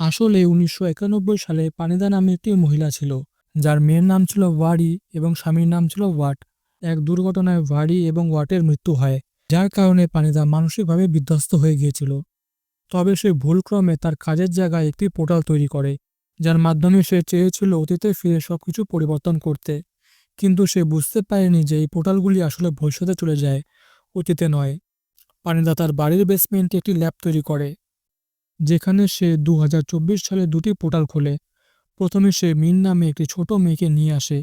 আসলে উনিশশো একানব্বই সালে পানিদা নামে একটি মহিলা ছিল, যার মেয়ের নাম ছিল ওয়ারি এবং স্বামীর নাম ছিল ওয়াট। এক দুর্ঘটনায় ওয়ারি এবং ওয়াটের মৃত্যু হয়, যার কারণে পানিদা মানসিকভাবে বিধ্বস্ত হয়ে গিয়েছিল। তবে সে ভুলক্রমে তার কাজের জায়গায় একটি পোর্টাল তৈরি করে, যার মাধ্যমে সে চেয়েছিল অতীতে ফিরে সবকিছু পরিবর্তন করতে। কিন্তু সে বুঝতে পারেনি যে এই পোর্টালগুলি আসলে ভবিষ্যতে চলে যায়, অতীতে নয়। পানিদা তার বাড়ির বেসমেন্টে একটি ল্যাব তৈরি করে। যেখানে সে দু হাজার চব্বিশ সালে দুটি পোর্টাল খোলে। প্রথমে সে মিন নামে একটি ছোট মেয়েকে নিয়ে আসে,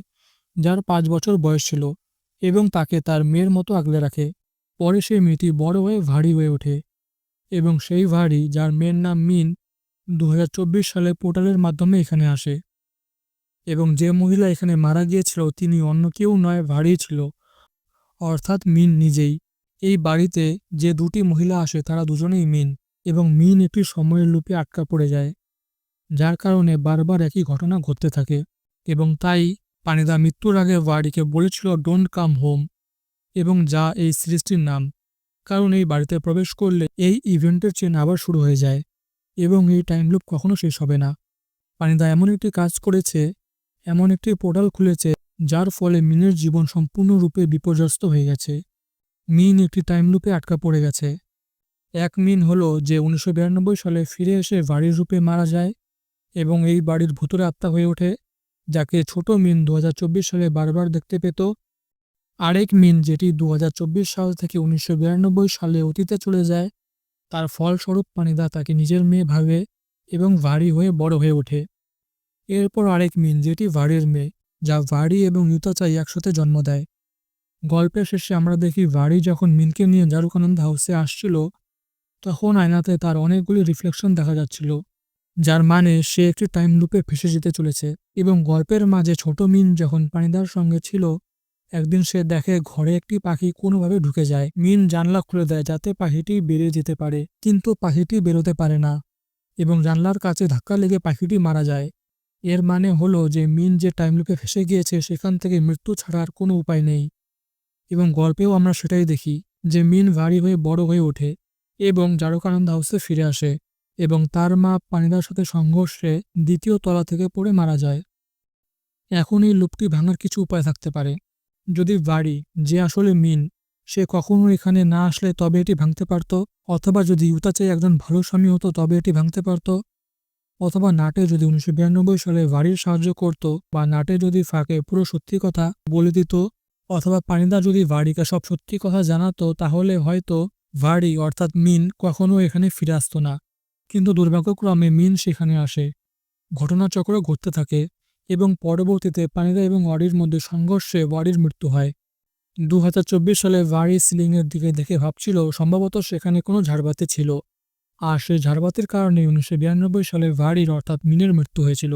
যার পাঁচ বছর বয়স ছিল, এবং তাকে তার মেয়ের মতো আগলে রাখে। পরে সেই মেয়েটি বড় হয়ে ভারী হয়ে ওঠে, এবং সেই ভারী, যার মেয়ের নাম মিন দু হাজার চব্বিশ সালে পোর্টালের মাধ্যমে এখানে আসে। এবং যে মহিলা এখানে মারা গিয়েছিল, তিনি অন্য কেউ নয়, ভারী ছিল। অর্থাৎ মিন নিজেই। এই বাড়িতে যে দুটি মহিলা আসে, তারা দুজনেই মিন এবং মিন একটি সময়ের লুপে আটকা পড়ে যায়, যার কারণে বারবার একই ঘটনা ঘটতে থাকে এবং তাই পানিদা মৃত্যুর আগে বাড়িকে বলেছিল ডোন্ট কাম হোম এবং যা এই সিরিজটির নাম, কারণ এই বাড়িতে প্রবেশ করলে এই ইভেন্টের চেন আবার শুরু হয়ে যায় এবং এই টাইম লুপ কখনো শেষ হবে না। পানিদা এমন একটি কাজ করেছে, এমন একটি পোর্টাল খুলেছে, যার ফলে মিনের জীবন সম্পূর্ণরূপে বিপর্যস্ত হয়ে গেছে। মিন একটি টাইম লুপে আটকা পড়ে গেছে। এক মিন হলো যে উনিশশো বিরানব্বই সালে ফিরে এসে বাড়ির রূপে মারা যায় এবং এই বাড়ির ভূতরে আত্মা হয়ে ওঠে, যাকে ছোট মিন দু হাজার চব্বিশ সালে বারবার দেখতে পেত। আরেক মিন যেটি দু হাজার চব্বিশ সাল থেকে উনিশশো বিরানব্বই সালে অতীতে চলে যায়, তার ফলস্বরূপ পানিদা তাকে নিজের মেয়ে ভাবে এবং ভারী হয়ে বড় হয়ে ওঠে। এরপর আরেক মিন যেটি ভারির মেয়ে, যা ভারী এবং ইউতাচাই একসাথে জন্ম দেয়। গল্পের শেষে আমরা দেখি ভারী যখন মিনকে নিয়ে জারুকানন্দ হাউসে আসছিল তখন আয়নাতে তার অনেকগুলি রিফ্লেকশন দেখা যাচ্ছিল, যার মানে সে একটি টাইম লুপে ফেসে যেতে চলেছে এবং গল্পের মাঝে ছোট মিন যখন পানিদার সঙ্গে ছিল, একদিন সে দেখে ঘরে একটি পাখি কোনোভাবে ঢুকে যায়। মিন জানলা খুলে দেয় যাতে পাখিটি বেরিয়ে যেতে পারে, কিন্তু পাখিটি বেরোতে পারে না এবং জানলার কাছে ধাক্কা লেগে পাখিটি মারা যায়। এর মানে হলো যে মিন যে টাইম লুপে ফেসে গিয়েছে, সেখান থেকে মৃত্যু ছাড়ার কোনো উপায় নেই। এবং গল্পেও আমরা সেটাই দেখি যে মিন ভারী হয়ে বড় হয়ে ওঠে। এবং জারকানন্দ হাউসে ফিরে আসে এবং তার মা পানিদার সাথে সংঘর্ষে দ্বিতীয় তলা থেকে পড়ে মারা যায়। এখন এই লুপটি ভাঙার কিছু উপায় থাকতে পারে। যদি বাড়ি, যে আসলে মিন, সে কখনো এখানে না আসলে তবে এটি ভাঙতে পারত, অথবা যদি ইউতাচাই একজন ভালো স্বামী হতো তবে এটি ভাঙতে পারত, অথবা নাটে যদি উনিশশো বিরানব্বই সালে বাড়ির সাহায্য করত বা নাটে যদি ফাঁকে পুরো সত্যি কথা বলে দিত, অথবা পানিদা যদি বাড়িকে সব সত্যি কথা জানাতো, তাহলে হয়তো ভারি অর্থাৎ মিন কখনও এখানে ফিরে আসতো না। কিন্তু দুর্ভাগ্যক্রমে মিন সেখানে আসে। ঘটনাচক্র ঘটতে থাকে এবং পরবর্তীতে পানিদা এবং ওয়ারির মধ্যে সংঘর্ষে ওয়ারির মৃত্যু হয়। দু হাজার চব্বিশ সালে ওয়ারি সিলিংয়ের দিকে দেখে ভাবছিল, সম্ভবত সেখানে কোনো ঝাড়বাতি ছিল। আর সেই ঝাড়বাতির কারণে উনিশশো বিরানব্বই সালে ভারির অর্থাৎ মিনের মৃত্যু হয়েছিল।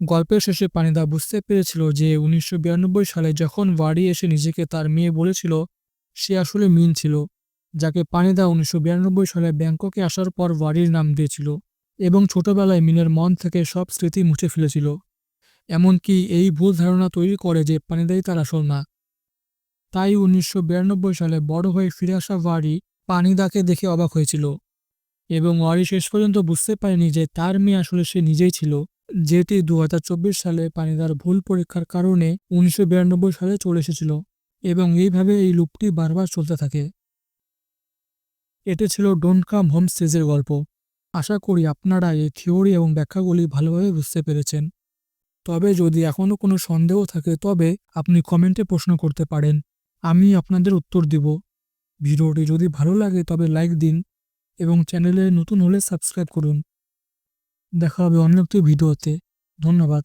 গল্পের শেষে পানিদা বুঝতে পেরেছিল যে উনিশশো বিরানব্বই সালে যখন ওয়ারি এসে নিজেকে তার মেয়ে বলেছিল, সে আসলে মিন ছিল। যাকে পানিদা উনিশশো বিরানব্বই সালে ব্যাংককে আসার পর ওয়ারির নাম দিয়েছিল এবং ছোটবেলায় মিনের মন থেকে সব স্মৃতি মুছে ফেলেছিল। এমনকি এই ভুল ধারণা তৈরি করে যে পানিদাই তার আসল না তাই উনিশশো বিরানব্বই সালে বড় হয়ে ফিরে আসা ওয়ারি পানিদাকে দেখে অবাক হয়েছিল এবং ওয়ারি শেষ পর্যন্ত বুঝতে পারেনি যে তার মেয়ে আসলে সে নিজেই ছিল, যেটি দু হাজার চব্বিশ সালে পানিদার ভুল পরীক্ষার কারণে উনিশশো বিরানব্বই সালে চলে এসেছিল এবং এইভাবে এই লুপটি বারবার চলতে থাকে। এটি ছিল ডোন্ট কাম হোম সিরিজের গল্প। আশা করি আপনারা এই থিওরি এবং ব্যাখ্যাগুলি ভালোভাবে বুঝতে পেরেছেন। তবে যদি এখনও কোনো সন্দেহ থাকে, তবে আপনি কমেন্টে প্রশ্ন করতে পারেন। আমি আপনাদের উত্তর দিব। ভিডিওটি যদি ভালো লাগে, তবে লাইক দিন এবং চ্যানেলে নতুন হলে সাবস্ক্রাইব করুন। দেখা হবে অন্য একটি ভিডিওতে। ধন্যবাদ।